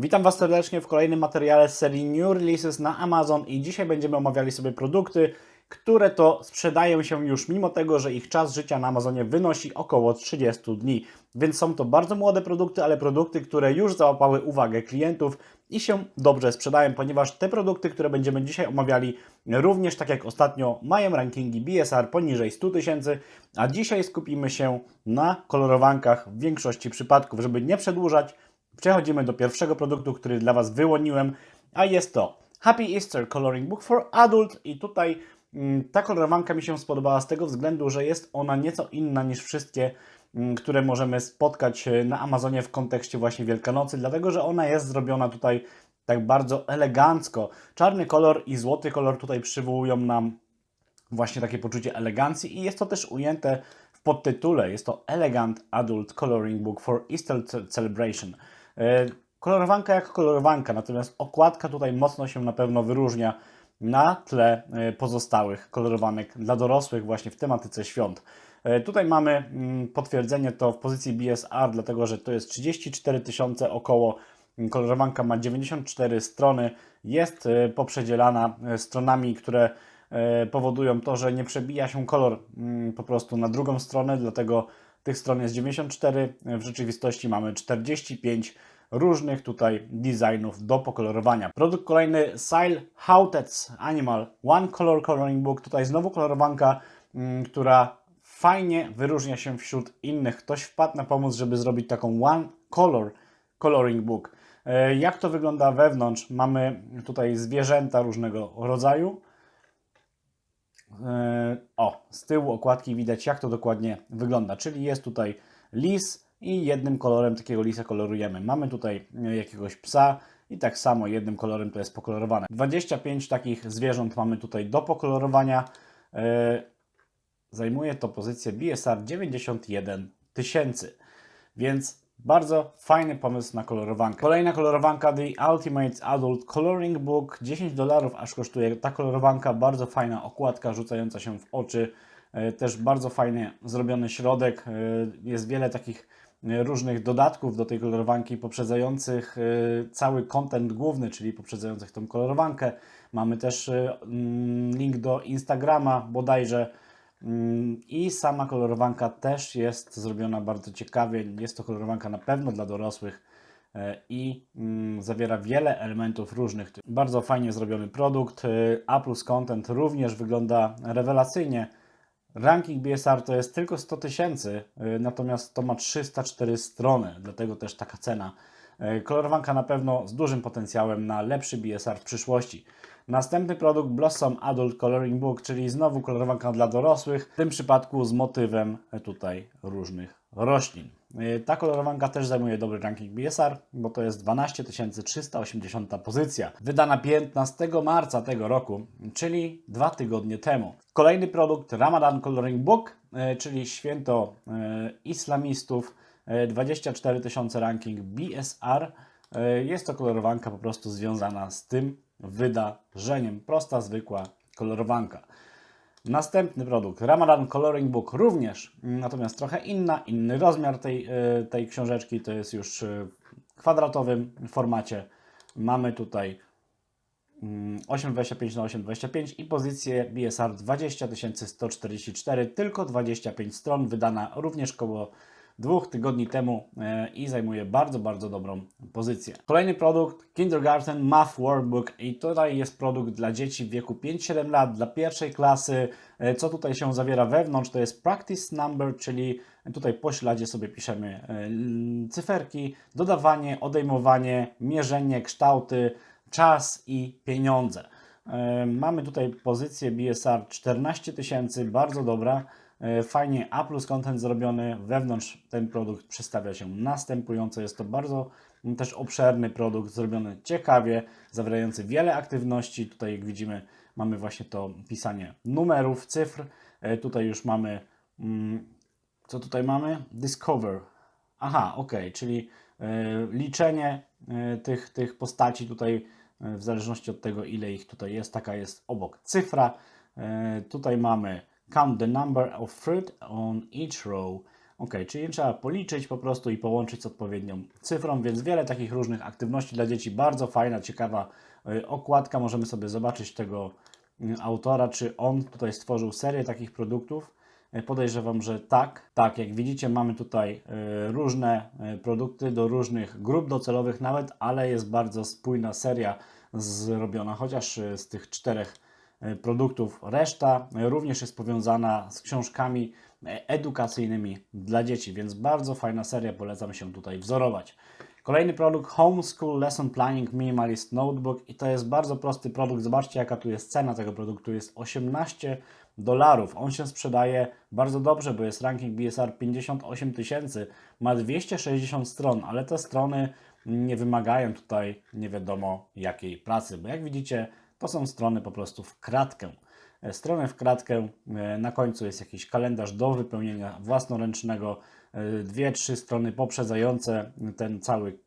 Witam Was serdecznie w kolejnym materiale z serii New Releases na Amazon i dzisiaj będziemy omawiali sobie produkty, które to sprzedają się już mimo tego, że ich czas życia na Amazonie wynosi około 30 dni. Więc są to bardzo młode produkty, ale produkty, które już załapały uwagę klientów i się dobrze sprzedają, ponieważ te produkty, które będziemy dzisiaj omawiali, również tak jak ostatnio mają rankingi BSR poniżej 100 tysięcy, a dzisiaj skupimy się na kolorowankach w większości przypadków, żeby nie przedłużać. Przechodzimy do pierwszego produktu, który dla Was wyłoniłem, a jest to Happy Easter Coloring Book for Adult i tutaj mm, ta kolorowanka mi się spodobała z tego względu, że jest ona nieco inna niż wszystkie, mm, które możemy spotkać e, na Amazonie w kontekście właśnie Wielkanocy, dlatego że ona jest zrobiona tutaj tak bardzo elegancko. Czarny kolor i złoty kolor tutaj przywołują nam właśnie takie poczucie elegancji i jest to też ujęte w podtytule. Jest to Elegant Adult Coloring Book for Easter Ce- Celebration. E, Kolorowanka jak kolorowanka, natomiast okładka tutaj mocno się na pewno wyróżnia na tle e, pozostałych kolorowanek dla dorosłych właśnie w tematyce świąt. E, Tutaj mamy mm, potwierdzenie to w pozycji BSR, dlatego że to jest 34 tysiące około. Kolorowanka ma 94 strony, jest poprzedzielana stronami, które powodują to, że nie przebija się kolor mm, po prostu na drugą stronę, dlatego tych stron jest 94, w rzeczywistości mamy 45 różnych tutaj designów do pokolorowania. Produkt kolejny Sile Hautets Animal One Color Coloring Book. Tutaj znowu kolorowanka, mm, która fajnie wyróżnia się wśród innych. Ktoś wpadł na pomysł, żeby zrobić taką One Color Coloring Book. E, Jak to wygląda wewnątrz? Mamy tutaj zwierzęta różnego rodzaju. E, O, z tyłu okładki widać, jak to dokładnie wygląda. Czyli jest tutaj lis i jednym kolorem takiego lisa kolorujemy. Mamy tutaj e, jakiegoś psa i tak samo jednym kolorem to jest pokolorowane. 25 takich zwierząt mamy tutaj do pokolorowania. E, Zajmuje to pozycję BSR 91 tysięcy, więc bardzo fajny pomysł na kolorowankę. Kolejna kolorowanka The Ultimate Adult Coloring Book. 10 dolarów aż kosztuje ta kolorowanka. Bardzo fajna okładka rzucająca się w oczy. E, Też bardzo fajnie zrobiony środek. E, Jest wiele takich e, różnych dodatków do tej kolorowanki poprzedzających cały content główny, czyli poprzedzających tą kolorowankę. Mamy też mm, link do Instagrama bodajże. Mm, I sama kolorowanka też jest zrobiona bardzo ciekawie. Jest to kolorowanka na pewno dla dorosłych e, i mm, zawiera wiele elementów różnych. Bardzo fajnie zrobiony produkt. E, A plus content również wygląda rewelacyjnie. Ranking BSR to jest tylko 100 tysięcy, y, natomiast to ma 304 strony, dlatego też taka cena. Y, Kolorowanka na pewno z dużym potencjałem na lepszy BSR w przyszłości. Następny produkt Blossom Adult Coloring Book, czyli znowu kolorowanka dla dorosłych, w tym przypadku z motywem tutaj różnych roślin. Y, Ta kolorowanka też zajmuje dobry ranking BSR, bo to jest 12 380 pozycja. Wydana 15 marca tego roku, czyli dwa tygodnie temu. Kolejny produkt Ramadan Coloring Book, y, czyli święto islamistów, 24 tysiące ranking BSR. Y, Jest to kolorowanka po prostu związana z tym wydarzeniem. Prosta, zwykła kolorowanka. Następny produkt, Ramadan Coloring Book, również, mm, natomiast trochę inna, inny rozmiar tej, e, tej książeczki, to jest już e, w kwadratowym formacie. Mamy tutaj mm, 8,25 na 8,25 i pozycję BSR 20 144, tylko 25 stron, wydana również koło dwóch tygodni temu e, i zajmuje bardzo, bardzo dobrą pozycję. Kolejny produkt Kindergarten Math Workbook i tutaj jest produkt dla dzieci w wieku 5-7 lat, dla pierwszej klasy. E, Co tutaj się zawiera wewnątrz to jest practice number, czyli tutaj po śladzie sobie piszemy e, cyferki, dodawanie, odejmowanie, mierzenie, kształty, czas i pieniądze. Mamy tutaj pozycję BSR 14 tysięcy, bardzo dobra. E, Fajnie A plus content zrobiony. Wewnątrz ten produkt przedstawia się następująco. Jest to bardzo mm, też obszerny produkt, zrobiony ciekawie, zawierający wiele aktywności. Tutaj jak widzimy mamy właśnie to pisanie numerów, cyfr. E, Tutaj już mamy, mm, co tutaj mamy? Discover. Aha, ok, czyli e, liczenie tych, tych postaci tutaj w zależności od tego, ile ich tutaj jest, taka jest obok cyfra. Tutaj mamy count the number of fruit on each row. Ok, czyli trzeba policzyć po prostu i połączyć z odpowiednią cyfrą, więc wiele takich różnych aktywności dla dzieci. Bardzo fajna, ciekawa y, okładka. Możemy sobie zobaczyć tego y, autora, czy on tutaj stworzył serię takich produktów. Y, Podejrzewam, że tak. Tak, jak widzicie, mamy tutaj różne produkty do różnych grup docelowych nawet, ale jest bardzo spójna seria zrobiona, chociaż z tych czterech produktów reszta y, również jest powiązana z książkami e, edukacyjnymi dla dzieci, więc bardzo fajna seria, polecam się tutaj wzorować. Kolejny produkt Homeschool Lesson Planning Minimalist Notebook i to jest bardzo prosty produkt. Zobaczcie jaka tu jest cena tego produktu. Jest 18 dolarów. On się sprzedaje bardzo dobrze, bo jest ranking BSR 58 tysięcy. Ma 260 stron, ale te strony nie wymagają tutaj nie wiadomo jakiej pracy, bo jak widzicie to są strony po prostu w kratkę. E, Stronę w kratkę, e, na końcu jest jakiś kalendarz do wypełnienia własnoręcznego, e, dwie, trzy strony poprzedzające ten cały,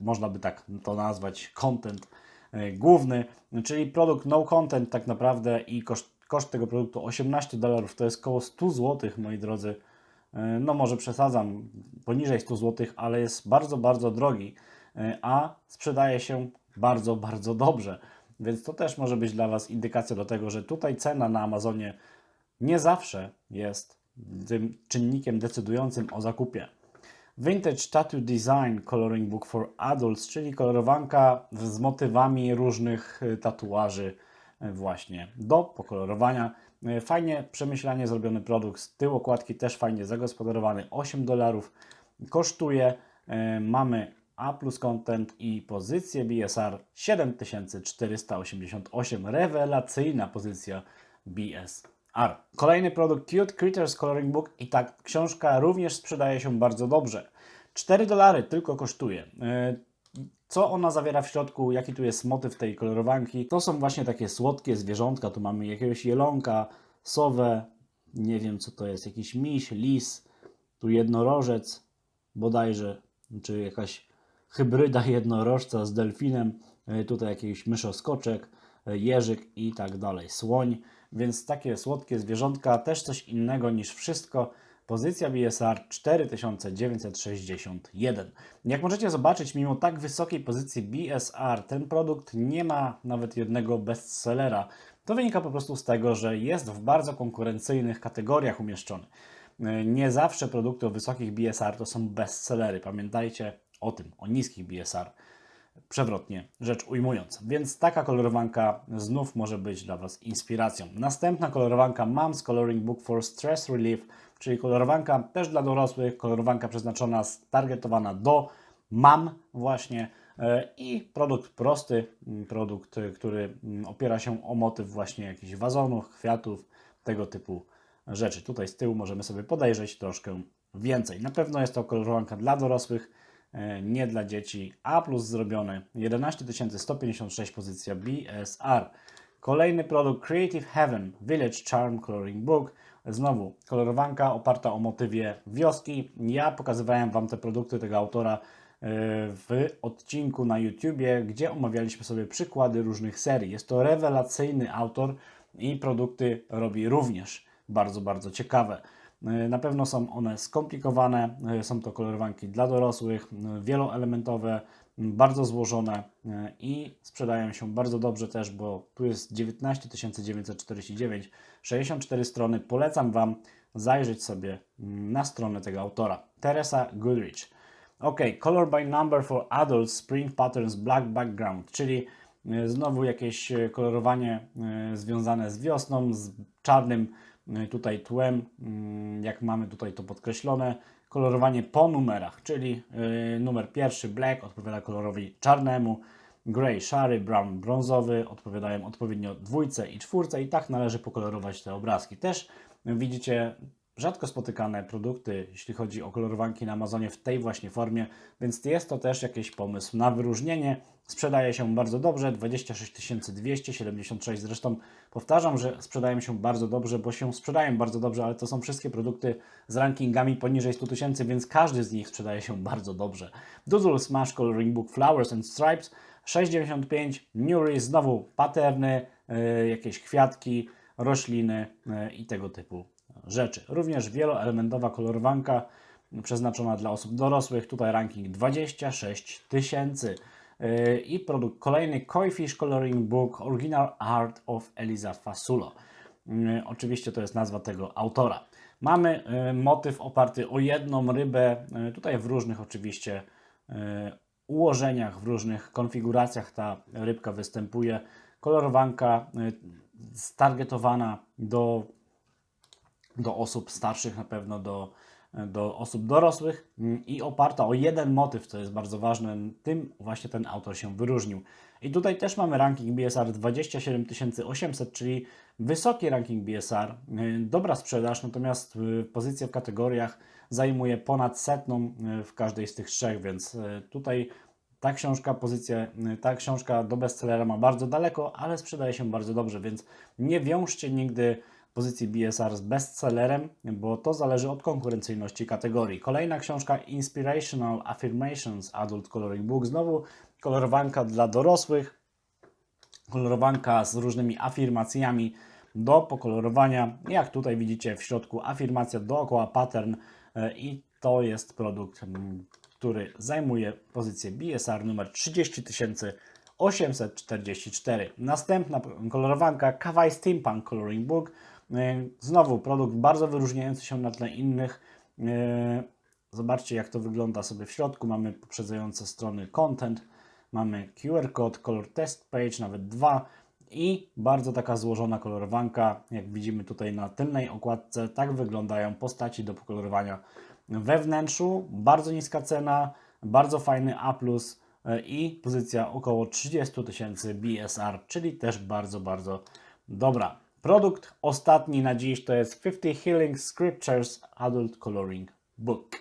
można by tak to nazwać, content główny, czyli produkt no content tak naprawdę i koszt, koszt tego produktu 18 dolarów, to jest około 100 zł, moi drodzy. No może przesadzam, poniżej 100 zł, ale jest bardzo, bardzo drogi, a sprzedaje się bardzo, bardzo dobrze. Więc to też może być dla Was indykacja do tego, że tutaj cena na Amazonie nie zawsze jest tym czynnikiem decydującym o zakupie. Vintage Tattoo Design Coloring Book for Adults, czyli kolorowanka z motywami różnych y, tatuaży y, właśnie do pokolorowania. Y, Fajnie przemyślanie zrobiony produkt, z tyłu okładki też fajnie zagospodarowany, 8 dolarów kosztuje. Mamy A plus content i pozycję BSR 7488, rewelacyjna pozycja BSR. Kolejny produkt Cute Critters Coloring Book i ta książka również sprzedaje się bardzo dobrze. 4 dolary tylko kosztuje. Yy, Co ona zawiera w środku? Jaki tu jest motyw tej kolorowanki? To są właśnie takie słodkie zwierzątka. Tu mamy jakiegoś jelonka, sowę, nie wiem co to jest, jakiś miś, lis, tu jednorożec bodajże, czy jakaś hybryda jednorożca z delfinem, yy, tutaj jakiś myszoskoczek, yy, jeżyk i tak dalej, słoń. Więc takie słodkie zwierzątka, też coś innego niż wszystko. Pozycja BSR 4961. Jak możecie zobaczyć, mimo tak wysokiej pozycji BSR, ten produkt nie ma nawet jednego bestsellera. To wynika po prostu z tego, że jest w bardzo konkurencyjnych kategoriach umieszczony. Yy, Nie zawsze produkty o wysokich BSR to są bestsellery. Pamiętajcie o tym, o niskich BSR przewrotnie rzecz ujmując. Więc taka kolorowanka znów może być dla Was inspiracją. Następna kolorowanka Mom's Coloring Book for Stress Relief, czyli kolorowanka też dla dorosłych, kolorowanka przeznaczona, targetowana do mam właśnie e, i produkt prosty, produkt, który opiera się o motyw właśnie jakichś wazonów, kwiatów, tego typu rzeczy. Tutaj z tyłu możemy sobie podejrzeć troszkę więcej. Na pewno jest to kolorowanka dla dorosłych, nie dla dzieci. A plus zrobiony 11 156 pozycja BSR. Kolejny produkt Creative Heaven Village Charm Coloring Book. Znowu kolorowanka oparta o motywie wioski. Ja pokazywałem Wam te produkty tego autora e, w odcinku na YouTubie, gdzie omawialiśmy sobie przykłady różnych serii. Jest to rewelacyjny autor i produkty robi również bardzo, bardzo ciekawe. E, Na pewno są one skomplikowane, e, są to kolorowanki dla dorosłych, wieloelementowe, bardzo złożone e, i sprzedają się bardzo dobrze też, bo tu jest 19 949, 64 strony. Polecam Wam zajrzeć sobie na stronę tego autora. Teresa Goodrich. Ok, Color by Number for Adults Spring Patterns Black Background, czyli znowu jakieś kolorowanie związane z wiosną, z czarnym tutaj tłem, mm, jak mamy tutaj to podkreślone. Kolorowanie po numerach, czyli e, numer pierwszy black odpowiada kolorowi czarnemu, grey szary, brown brązowy odpowiadają odpowiednio dwójce i czwórce i tak należy pokolorować te obrazki. Też widzicie rzadko spotykane produkty, jeśli chodzi o kolorowanki na Amazonie w tej właśnie formie, więc jest to też jakiś pomysł na wyróżnienie. Sprzedaje się bardzo dobrze, 26 276 zresztą powtarzam, że sprzedają się bardzo dobrze, bo się sprzedają bardzo dobrze, ale to są wszystkie produkty z rankingami poniżej 100 tysięcy, więc każdy z nich sprzedaje się bardzo dobrze. Doodle Smash Coloring Book Flowers and Stripes 6,95 Newry, znowu paterny, y, jakieś kwiatki, rośliny y, i tego typu rzeczy. Również wieloelementowa kolorowanka przeznaczona dla osób dorosłych. Tutaj ranking 26 tysięcy. Yy, I produkt kolejny Koi Fish Coloring Book Original Art of Eliza Fasulo. Yy, Oczywiście to jest nazwa tego autora. Mamy yy, motyw oparty o jedną rybę, yy, tutaj w różnych oczywiście ułożeniach, w różnych konfiguracjach ta rybka występuje. Kolorowanka stargetowana do do osób starszych, na pewno do, do osób dorosłych mm, i oparta o jeden motyw, co jest bardzo ważne. Tym właśnie ten autor się wyróżnił. I tutaj też mamy ranking BSR 27800, czyli wysoki ranking BSR, yy, dobra sprzedaż, natomiast yy, pozycja w kategoriach zajmuje ponad setną yy, w każdej z tych trzech, więc tutaj ta książka, pozycja, ta książka do bestsellera ma bardzo daleko, ale sprzedaje się bardzo dobrze, więc nie wiążcie nigdy pozycji BSR z bestsellerem, bo to zależy od konkurencyjności kategorii. Kolejna książka Inspirational Affirmations Adult Coloring Book, znowu kolorowanka dla dorosłych, kolorowanka z różnymi afirmacjami do pokolorowania. Jak tutaj widzicie w środku afirmacja dookoła pattern e, i to jest produkt, który zajmuje pozycję BSR numer 30844. Następna kolorowanka Kawaii Steampunk Coloring Book. E, Znowu produkt bardzo wyróżniający się na tle innych. E, Zobaczcie jak to wygląda sobie w środku. Mamy poprzedzające strony content, mamy QR code, color test page, nawet dwa i bardzo taka złożona kolorowanka. Jak widzimy tutaj na tylnej okładce, tak wyglądają postaci do pokolorowania we wnętrzu. Bardzo niska cena, bardzo fajny A+, e, i pozycja około 30 tysięcy BSR, czyli też bardzo, bardzo dobra. Produkt ostatni na dziś to jest 50 Healing Scriptures Adult Coloring Book.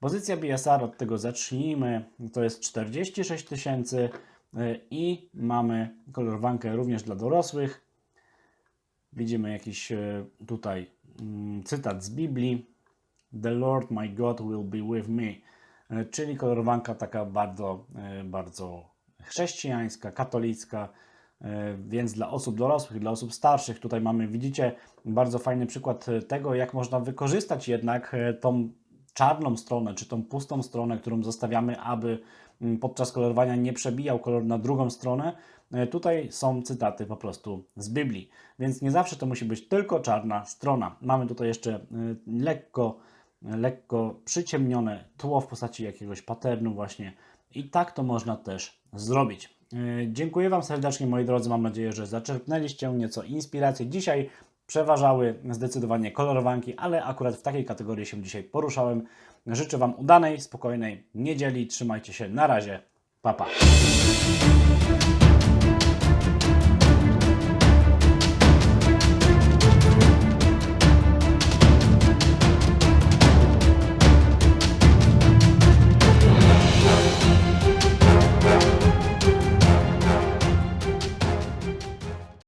Pozycja BSR, od tego zacznijmy, to jest 46 tysięcy y, i mamy kolorowankę również dla dorosłych. Widzimy jakiś y, tutaj mm, cytat z Biblii. The Lord my God will be with me. Y, Czyli kolorowanka taka bardzo, bardzo chrześcijańska, katolicka, E, Więc dla osób dorosłych, dla osób starszych, tutaj mamy, widzicie, bardzo fajny przykład e, tego, jak można wykorzystać jednak e, tą czarną stronę, czy tą pustą stronę, którą zostawiamy, aby mm, podczas kolorowania nie przebijał kolor na drugą stronę. E, Tutaj są cytaty po prostu z Biblii, więc nie zawsze to musi być tylko czarna strona. Mamy tutaj jeszcze e, lekko, lekko przyciemnione tło w postaci jakiegoś paternu właśnie i tak to można też zrobić. E, Dziękuję Wam serdecznie, moi drodzy. Mam nadzieję, że zaczerpnęliście nieco inspiracji. Dzisiaj przeważały zdecydowanie kolorowanki, ale akurat w takiej kategorii się dzisiaj poruszałem. Życzę Wam udanej, spokojnej niedzieli. Trzymajcie się. Na razie. Pa, pa.